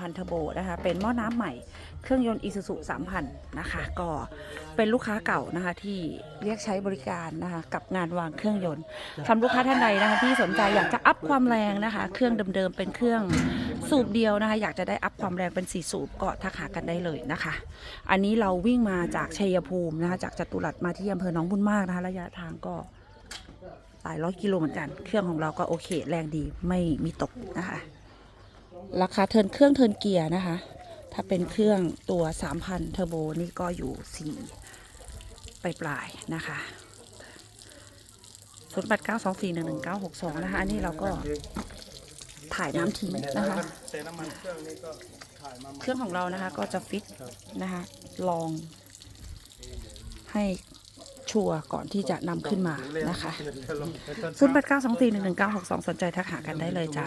3,000เทอร์โบนะคะ เป็นหม้อน้ำใหม่ เครื่องยนต์ Isuzu 3,000 นะคะ ก็เป็นลูกค้าเก่านะคะที่เรียกใช้บริการนะคะกับงานวางเครื่องยนต์สำหรับลูกค้าท่านใดนะคะที่สนใจอยากจะอัพความแรงนะคะ เครื่องเดิมๆเป็นเครื่องสูบเดียวนะคะ อยากจะได้อัพความแรงเป็น 4 สูบก็ทักหากันได้เลยนะคะ อันนี้เราวิ่งมาจากชัยภูมินะคะจากจตุรัสมาที่อำเภอหนองบุญมากนะคะระยะทางก็หลายร้อยกิโลเหมือนกัน เครื่องของเราก็โอเค แรงดีไม่มีตกนะคะ ราคาเทินเครื่องเทินเกียร์นะคะ ถ้าเป็นเครื่องตัว 3,000 เทอร์โบนี่ก็อยู่ 4 ปลายปลายๆนะคะ0 8 9 2 4 1 1 9 6 2นะคะ อันนี้เราก็ถ่ายน้ำทิ้งนะคะแต่น้ำมันเครื่องนี่ก็ถ่ายมาเครื่องของเรานะคะก็จะฟิตนะคะ ลองให้ชัวร์ก่อนที่จะนำขึ้นมานะคะ0 8 9 2 4 1 1 9 6 2สนใจทักหากันได้เลยจ้า